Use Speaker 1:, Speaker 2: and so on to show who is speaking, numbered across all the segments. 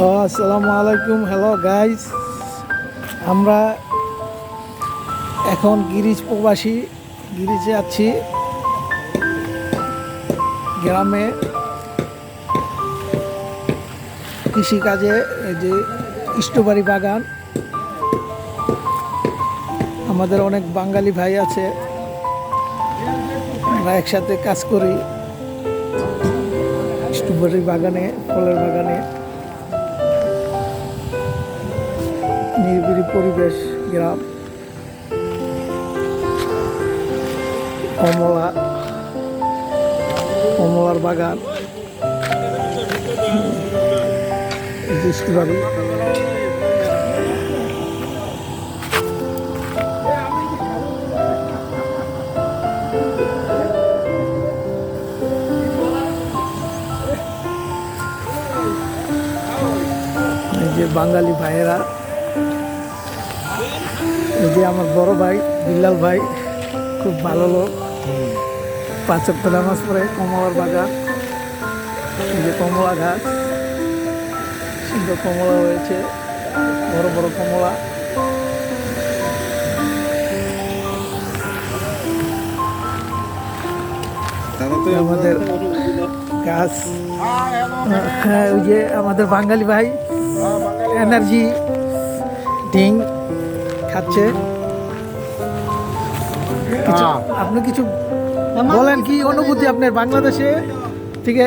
Speaker 1: আসসালামু আলাইকুম hello guys আমরা এখন গিরিজ প্রবাসী গিরিজে আছি। গ্রামে কৃষিকাজে এই যে ইষ্টবাড়ি বাগান। আমাদের অনেক বাঙালি ভাই আছে, আমরা একসাথে কাজ করি। স্ট্রবেরি বাগানে, ফলের বাগানে। নিরিবিলি পরিবেশ গ্রাম। কমলা কমলার বাগান। এই যে বাঙালি ভাইয়েরা এই যে আমার বড় ভাই বিল্লাল ভাই খুব ভালো লোক। পাঁচ সপ্তাহ নামাজ পড়ে কমলার বাগান এই যে কমলা গাছ সুন্দর কমলা হয়েছে বড় বড় কমলা। আমাদের গাছ হ্যাঁ ওই যে আমাদের বাঙালি ভাই এনার্জি ডিং খাচ্ছে। কিছু আপনি কিছু বলেন কি অনুভূতি আপনার বাংলাদেশে? থেকে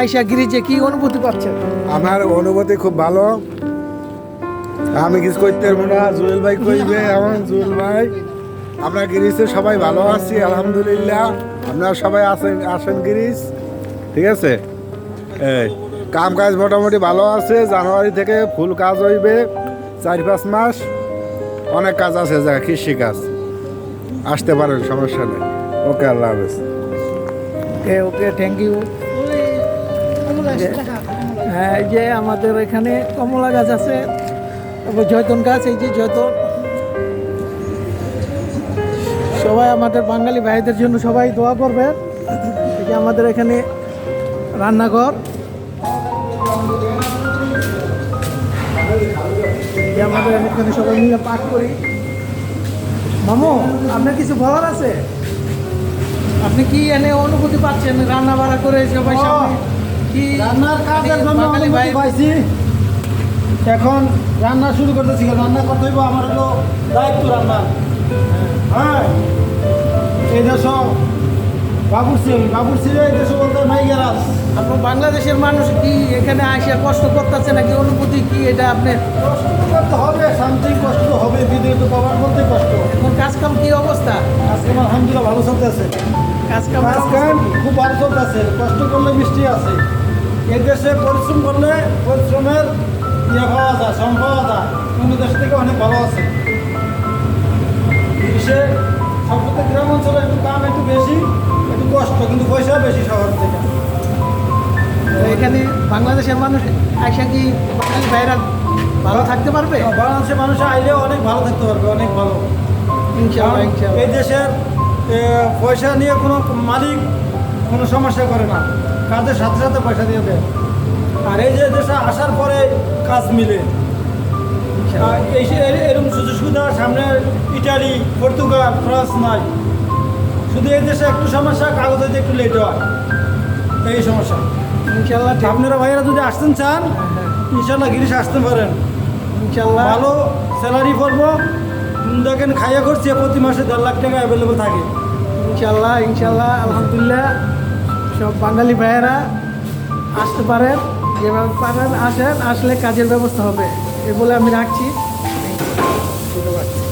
Speaker 1: আইসা গিরিজে কি অনুভূতি পাচ্ছেন?
Speaker 2: আমার অনুভূতি খুব ভালো। আমি কিছু করতে পারব না। জুয়েল ভাই কইবে আমার জুয়েল ভাই। আমরা গিরিজে সবাই ভালো আছি আলহামদুলিল্লাহ। আপনারা সবাই আসেন আসেন গিরিজ। ঠিক আছে? এই কাম কাজ মোটামুটি ভালো আছে। জানুয়ারি থেকে ফুল কাজ হইবে চার পাঁচ মাস। অনেক কাজ আছে যা কৃষি কাজ। আসতে পারেন, সমস্যা নেই। ওকে, আল্লাহ হাফেজ।
Speaker 1: ওকে ওকে থ্যাংক ইউ হ্যাঁ এই যে আমাদের এখানে কমলা গাছ আছে, তারপর জয়তন গাছ, এই যে জয়তন। সবাই আমাদের বাঙালি ভাইদের জন্য সবাই দোয়া করবেন। এই যে আমাদের এখানে রান্নাঘর। যে আমাদের এখানে সবাই মিলে পাঠ করি। মামু আপনার কিছু বলার আছে? আপনি কি এনে অনুভূতি পাচ্ছেন? রান্না বাড়া করে সবাই সামনে কি
Speaker 3: রান্নার কাজের জন্য
Speaker 1: ভাই
Speaker 3: পাইছি। এখন রান্না শুরু করতেছি রান্না করতে হইব আমার হলো দায়িত্ব রান্না হ্যাঁ এই দেশ বাবুরসি বাবুরসি দেশ বলতে মাইগেরাস
Speaker 1: আপনার বাংলাদেশের মানুষ কি এখানে আসে কষ্ট করতেছে নাকি অনুভূতি কি এটা আপনি?
Speaker 3: কষ্ট করতে হবে শান্তি কষ্ট হবে বিদেশ তো পাওয়ার বলতে কষ্ট।
Speaker 1: এখন কাজ কাম কি অবস্থা?
Speaker 3: আজকে আমার আলহামদুলিল্লাহ ভালো চলতেছে।
Speaker 1: কাজ কাম
Speaker 3: কাজ খুব ভালো চলতেছে কষ্ট করলে মিষ্টি আছে। এই দেশে পরিশ্রম করলে পরিশ্রমের ইয়ে পাওয়া যায় শ্রম পাওয়া যায়। অন্য দেশ থেকে অনেক ভালো আছে। সবথেকে গ্রাম অঞ্চলে একটু কাম একটু পয়সা বেশি শহর থেকে।
Speaker 1: তো এখানে বাংলাদেশের মানুষ আসা কি বাঙালি ভাইরা ভালো থাকতে পারবে?
Speaker 3: বাংলাদেশের মানুষ আইলেও অনেক ভালো থাকতে পারবে অনেক ভালো।
Speaker 1: ইনশাআল্লাহ ইনশাআল্লাহ।
Speaker 3: এই দেশের পয়সা নিয়ে কোনো মালিক কোনো সমস্যা করে না। কাজের সাথে সাথে পয়সা দিয়ে দেয়। আর এই যে দেশে আসার পরে কাজ মিলে। এই এরকম সুযোগ সুবিধা সামনে ইটালি পর্তুগাল ফ্রান্স নাই। শুধু এই দেশে একটু সমস্যা কাগজ হইতে একটু লেট হয়। এই সমস্যা।
Speaker 1: ইনশাআল্লাহ ঠিক।
Speaker 3: আপনারা ভাইয়েরা যদি আসতেন চান ইনশাল্লাহ গিরিশ আসতে পারেন।
Speaker 1: ইনশাল্লাহ
Speaker 3: ভালো স্যালারি করব দেখেন খাইয়া করছে প্রতি মাসে দেড় লাখ টাকা অ্যাভেলেবল থাকে।
Speaker 1: ইনশাল্লাহ ইনশাল্লাহ আলহামদুলিল্লাহ। সব বাঙালি ভাইয়েরা আসতে পারেন। যেভাবে পারেন আসেন আসলে কাজের ব্যবস্থা হবে। এ বলে আমি রাখছি। ধন্যবাদ